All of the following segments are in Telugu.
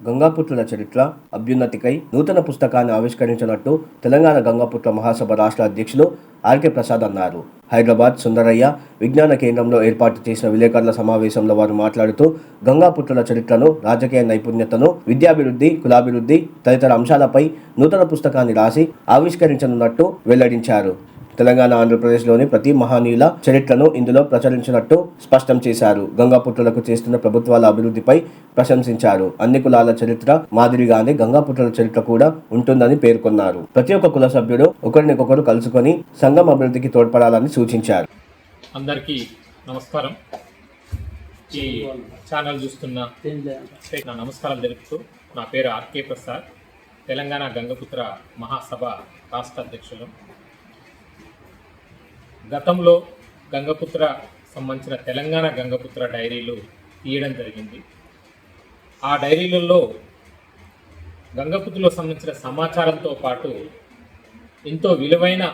గంగాపుత్రుల చరిత్ర అభ్యున్నతికై నూతన పుస్తకాన్ని ఆవిష్కరించినట్టు తెలంగాణ గంగాపుత్ర మహాసభ రాష్ట్ర అధ్యక్షులు ఆర్కే ప్రసాద్ అన్నారు. హైదరాబాద్ సుందరయ్య విజ్ఞాన కేంద్రంలో ఏర్పాటు చేసిన విలేకరుల సమావేశంలో వారు మాట్లాడుతూ గంగాపుత్రుల చరిత్రను రాజకీయ నైపుణ్యతను విద్యాభివృద్ధి కులాభివృద్ధి తదితర అంశాలపై నూతన పుస్తకాన్ని రాసి ఆవిష్కరించనున్నట్టు వెల్లడించారు. తెలంగాణ ఆంధ్రప్రదేశ్లోని ప్రతి మహనీయుల చరిత్రను ఇందులో ప్రచురించినట్టు స్పష్టం చేశారు. గంగాపుత్రులకు చేస్తున్న ప్రభుత్వాల అభివృద్ధిపై ప్రశంసించారు. అన్ని కులాల చరిత్ర మాదిరిగానే గంగాపుత్రుల చరిత్ర కూడా ఉంటుందని పేర్కొన్నారు. ప్రతి ఒక్క కుల సభ్యుడు ఒకరినికొకరు కలుసుకొని సంఘం అభివృద్ధికి తోడ్పడాలని సూచించారు. అందరికీ నమస్కారం. ఈ ఛానల్ చూస్తున్న నా నమస్కారాలు తెలుపుతూ నా పేరు ఆర్కే ప్రసాద్. తెలంగాణ గంగపుత్ర మహాసభ రాష్ట్ర అధ్యక్షులు. గతంలో గంగపుత్ర సంబంధించిన తెలంగాణ గంగపుత్ర డైరీలు తీయడం జరిగింది. ఆ డైరీలలో గంగపుత్రలో సంబంధించిన సమాచారంతో పాటు ఎంతో విలువైన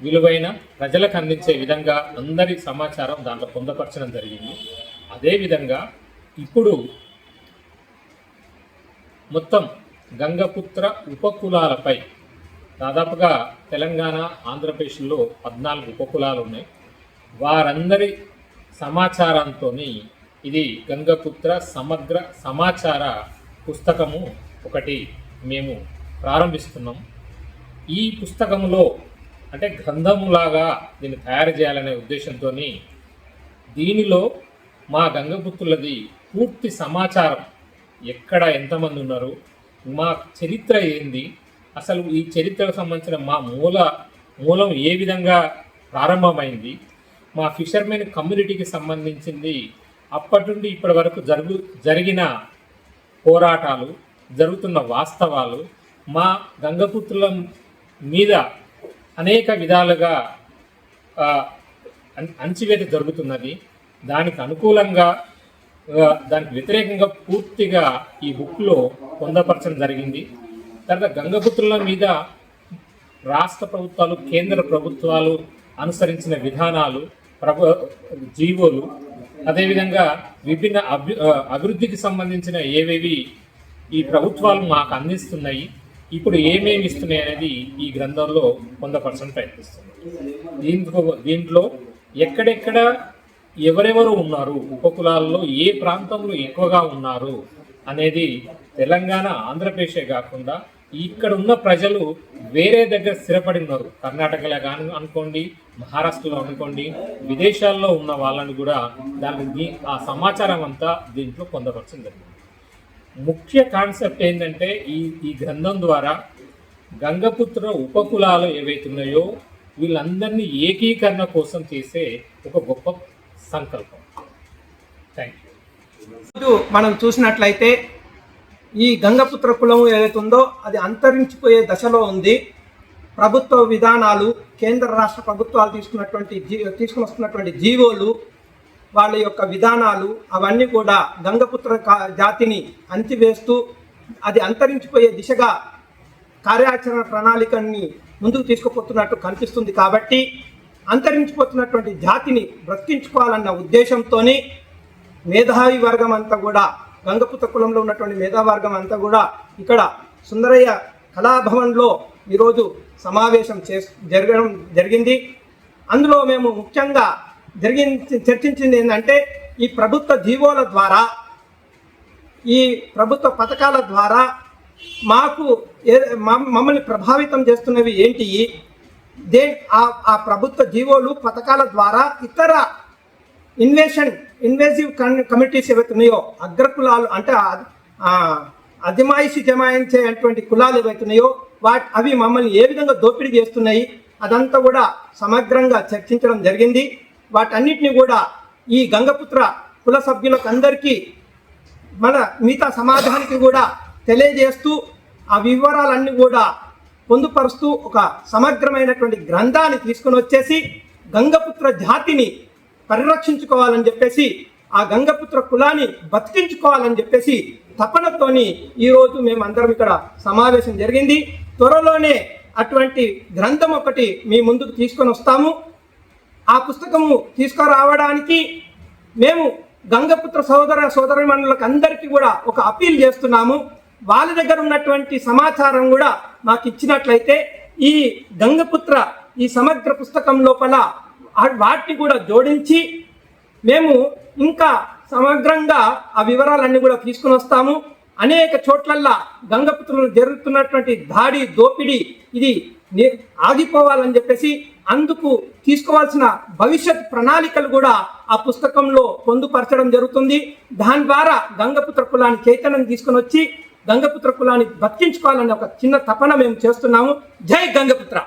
విలువైన ప్రజలకు అందించే విధంగా అందరి సమాచారం దాంట్లో పొందపరచడం జరిగింది. అదేవిధంగా ఇప్పుడు మొత్తం గంగపుత్ర ఉపకులాలపై దాదాపుగా తెలంగాణ ఆంధ్రప్రదేశ్లో పద్నాలుగు ఉపకులాలు ఉన్నాయి వారందరి సమాచారంతో ఇది గంగపుత్ర సమగ్ర సమాచార పుస్తకము ఒకటి మేము ప్రారంభిస్తున్నాం. ఈ పుస్తకంలో అంటే గ్రంథములాగా దీన్ని తయారు చేయాలనే ఉద్దేశంతో దీనిలో మా గంగపుత్రులది పూర్తి సమాచారం. ఎక్కడ ఎంతమంది ఉన్నారు? మా చరిత్ర ఏంది? అసలు ఈ చరిత్రకు సంబంధించిన మా మూల మూలం ఏ విధంగా ప్రారంభమైంది మా ఫిషర్మెన్ కమ్యూనిటీకి సంబంధించింది అప్పటి నుండి ఇప్పటి వరకు జరుగు జరిగిన పోరాటాలు జరుగుతున్న వాస్తవాలు మా గంగపుత్రుల మీద అనేక విధాలుగా ఆ, అణచివేత జరుగుతున్నది. దానికి అనుకూలంగా దానికి వ్యతిరేకంగా పూర్తిగా ఈ బుక్లో పొందపరచడం జరిగింది. తర్వాత గంగపుత్రుల మీద రాష్ట్ర ప్రభుత్వాలు కేంద్ర ప్రభుత్వాలు అనుసరించిన విధానాలు ప్రభు జీవోలు అదేవిధంగా విభిన్న అభి అభివృద్ధికి సంబంధించిన ఏవేవి ఈ ప్రభుత్వాలు మాకు అందిస్తున్నాయి ఇప్పుడు ఏమేమి ఇస్తున్నాయి అనేది ఈ గ్రంథంలో పొందపరచడం ప్రయత్నిస్తుంది దీంట్లో దీంట్లో ఎక్కడెక్కడ ఎవరెవరు ఉన్నారు ఉపకులాల్లో ఏ ప్రాంతంలో ఎక్కువగా ఉన్నారు అనేది తెలంగాణ ఆంధ్రప్రదేశే కాకుండా ఇక్కడ ఉన్న ప్రజలు వేరే దగ్గర స్థిరపడి ఉన్నారు. కర్ణాటకలో కానీ అనుకోండి మహారాష్ట్రలో అనుకోండి విదేశాల్లో ఉన్న వాళ్ళని కూడా దానికి ఆ సమాచారం అంతా దీంట్లో పొందపరచడం జరిగింది ముఖ్య కాన్సెప్ట్ ఏంటంటే ఈ ఈ గ్రంథం ద్వారా గంగపుత్ర ఉపకులాలు ఏవైతున్నాయో వీళ్ళందరినీ ఏకీకరణ కోసం చేసే ఒక గొప్ప సంకల్పం. థ్యాంక్ యూ మనం చూసినట్లయితే ఈ గంగపుత్ర కులం ఏదైతే ఉందో అది అంతరించిపోయే దశలో ఉంది. ప్రభుత్వ విధానాలు కేంద్ర రాష్ట్ర ప్రభుత్వాలు తీసుకున్నటువంటి జీ తీసుకుని వస్తున్నటువంటి జీవోలు వాళ్ళ యొక్క విధానాలు అవన్నీ కూడా గంగపుత్ర కా- జాతిని అంచివేస్తూ అది అంతరించిపోయే దిశగా కార్యాచరణ ప్రణాళికని ముందుకు తీసుకుపోతున్నట్టు కనిపిస్తుంది కాబట్టి అంతరించిపోతున్నటువంటి జాతిని బ్రతికించుకోవాలన్న ఉద్దేశంతోని మేధావి వర్గం అంతా కూడా గంగపుత కులంలో ఉన్నటువంటి మేధావర్గం అంతా కూడా ఇక్కడ సుందరయ్య కళాభవన్లో ఈరోజు సమావేశం చే జరగడం జరిగింది. అందులో మేము ముఖ్యంగా జరిగి చర్చించింది ఏంటంటే ఈ ప్రభుత్వ జీవోల ద్వారా ఈ ప్రభుత్వ పథకాల ద్వారా మాకు మమ్మల్ని ప్రభావితం చేస్తున్నవి ఏంటి? దే ఆ ఆ ప్రభుత్వ జీవోలు పథకాల ద్వారా ఇతర ఇన్వేషన్ ఇన్వేసివ్ కన్ కమిటీస్ ఏవైతే ఉన్నాయో అగ్రకులాలు అంటే ఆ- జమాయించే అజమాయిషి జమాయించేటువంటి కులాలు ఏవైతే ఉన్నాయో వాటి అవి మమ్మల్ని ఏ విధంగా దోపిడీ చేస్తున్నాయి అదంతా కూడా సమగ్రంగా చర్చించడం జరిగింది. వాటన్నిటిని కూడా ఈ గంగపుత్ర కుల సభ్యులకు అందరికీ మన మిగతా సమాజానికి కూడా తెలియజేస్తూ ఆ వివరాలన్నీ కూడా పొందుపరుస్తూ ఒక సమగ్రమైనటువంటి గ్రంథాన్ని తీసుకొని వచ్చేసి గంగపుత్ర జాతిని పరిరక్షించుకోవాలని చెప్పేసి ఆ గంగపుత్ర కులాన్ని బతికించుకోవాలని చెప్పేసి తపనతోని ఈరోజు మేమందరం ఇక్కడ సమావేశం జరిగింది. త్వరలోనే అటువంటి గ్రంథం ఒకటి మీ ముందుకు తీసుకొని వస్తాము. ఆ పుస్తకము తీసుకురావడానికి మేము గంగపుత్ర సోదర సోదరిమణులకు అందరికీ కూడా ఒక అపీల్ చేస్తున్నాము. వాళ్ళ దగ్గర ఉన్నటువంటి సమాచారం కూడా మాకు ఇచ్చినట్లయితే ఈ గంగపుత్ర ఈ సమగ్ర పుస్తకం లోపల వాటిని కూడా జోడించి మేము ఇంకా సమగ్రంగా ఆ వివరాలన్నీ కూడా తీసుకుని వస్తాము. అనేక చోట్లల్లా గంగపుత్రులు జరుగుతున్నటువంటి దాడి దోపిడీ ఇది ఆగిపోవాలని చెప్పేసి అందుకు తీసుకోవాల్సిన భవిష్యత్ ప్రణాళికలు కూడా ఆ పుస్తకంలో పొందుపరచడం జరుగుతుంది. దాని ద్వారా గంగపుత్ర కులాన్ని చైతన్యం తీసుకొని వచ్చి గంగపుత్ర కులాన్ని బతికించుకోవాలనే ఒక చిన్న తపన మేము చేస్తున్నాము. జై గంగపుత్ర!